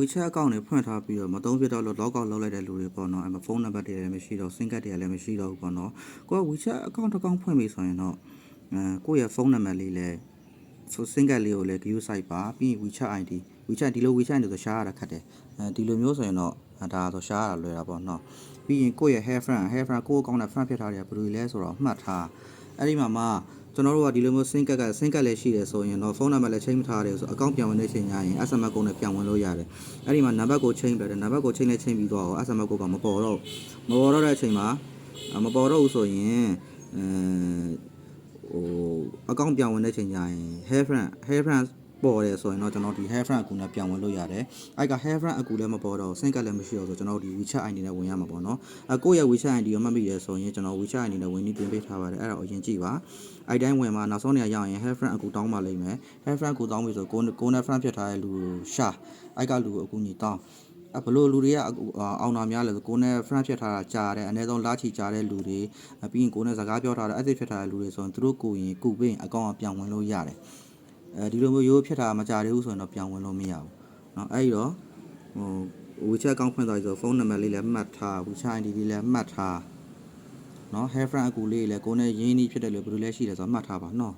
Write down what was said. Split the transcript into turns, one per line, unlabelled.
WeChat account တွေဖွင့်ထားပြီးတော့မသုံးဖြစ်တော့လို့ log out လုပ်လိုက်တဲ့လူတွေပေါ့နော်အဲ့မှာဖုန်းနံပါတ်တွေလည်းမရှိတော့ SIM card တွေလည်းမရှိတော့ဘူးပေါ့နော်ကိုက WeChat account တစ်ကောင်ဖွင့်ပြီဆိုရင်တော့အဲကိုယ့်ရဲ့ဖုန်းနံပါတ်လေးလည်းဆို SIM card လေးကိုလည်း view site ပါပြီးရင် WeChat ID WeChat ဒီလို WeChat နေဆိုရှားရတာခက်တယ်အဲဒီလိုမျိုးဆိုရင်တော့အဲ ဒါဆိုရှားရတာလွယ်တာပေါ့နော်ပြီးရင်ကိုယ့်ရဲ့ hair friend hair friend ကိုယ့်အကောင့်နဲ့ friend ဖြစ်ထားတယ်ဘယ်လိုလဲဆိုတော့မှတ်ထားအဲ့ဒီမှာမှကျွန်တော်တို့ကဒီလိုမျိုး SIM card က SIM card လည်းရှိတယ်ဆိုရင်တော့ဖုန်းနံပါတ်လည်းချိန်မထားတယ်ဆိုအကောင့်ပြန်ဝင်တဲ့ချိန်ညရင် SMS ကုန်းနဲ့ပြန်ဝင်လို့ရတယ်အဲ့ဒီမှာနံပါတ်ကိုချိန်ပြတယ်နံပါတ်ကိုချိန်နဲ့ချိန်ပြီးတော့ SMS ကုန်းကမပေါ်တော့မပေါ်တော့တဲ့အချိန်မှာမပေါ်တော့ဘူးဆိုရင်အဲဟိုအကောင့်ပြန်ဝင်တဲ့ချိန်ကျရင် hair friend hair friend ပေါ်တယ်ဆိုရင်တော့ကျွန်တော်ဒီ hair friend အကူနဲ့ပြန်ဝင်လို့ရတယ်။အဲ့က hair friend အကူလည်းမပေါ်တော့ sync ကလည်းမရှိတော့ဆိုကျွန်တော်ဒီ WeChat ID နဲ့ဝင်ရမှာပေါ့နော်။အကိုယ့်ရဲ့ WeChat ID ကိုမှတ်မိတယ်ဆိုရင်ကျွန်တော် WeChat ID နဲ့ဝင်ပြီးပြင်ပေးထားပါတယ်။အဲ့ဒါကိုအရင်ကြည့်ပါ။အဲ့တိုင်းဝင်မှာနောက်ဆုံးနေရာရောက်ရင် hair friend အကူတောင်းပါလိမ့်မယ်။ hair friend အကူတောင်းပြီဆိုကိုကိုနဲ့ friend ဖြစ်ထားတဲ့လူကိုရှာအဲ့ကလူကိုအကူညီတောင်းအဘလို့လူတွေကအောင်နာများလဲဆိုကိုနဲ့ friend ဖြစ်ထားတာကြားတယ်အနည်းဆုံးလာချီကြားတဲ့လူတွေပြီးရင်ကိုနဲ့စကားပြောထားတာအဲ့ဒီဖြစ်ထားတဲ့လူတွေဆိုရင်သူတို့ကိုရင်ကုပေးရင်အကောင့်ကပြန်ဝင်လို့ရတယ် အဲဒီလိုမျိုးရိုးဖြစ်တာမကြသေးဘူးဆိုရင်တော့ပြန်ဝင်လို့မရဘူးเนาะအဲ့ဒီတော့ဟို WeChat အကောင့်ဖွင့်သွားပြီဆိုဖုန်းနံပါတ်လေးလည်းမှတ်ထား WeChat ID လေးလည်းမှတ်ထားเนาะ hair friend အကူလေးလည်းကိုနဲ့ရင်းနှီးဖြစ်တယ်လို့ဘယ်လိုလဲရှိတယ်ဆိုတော့မှတ်ထားပါเนาะ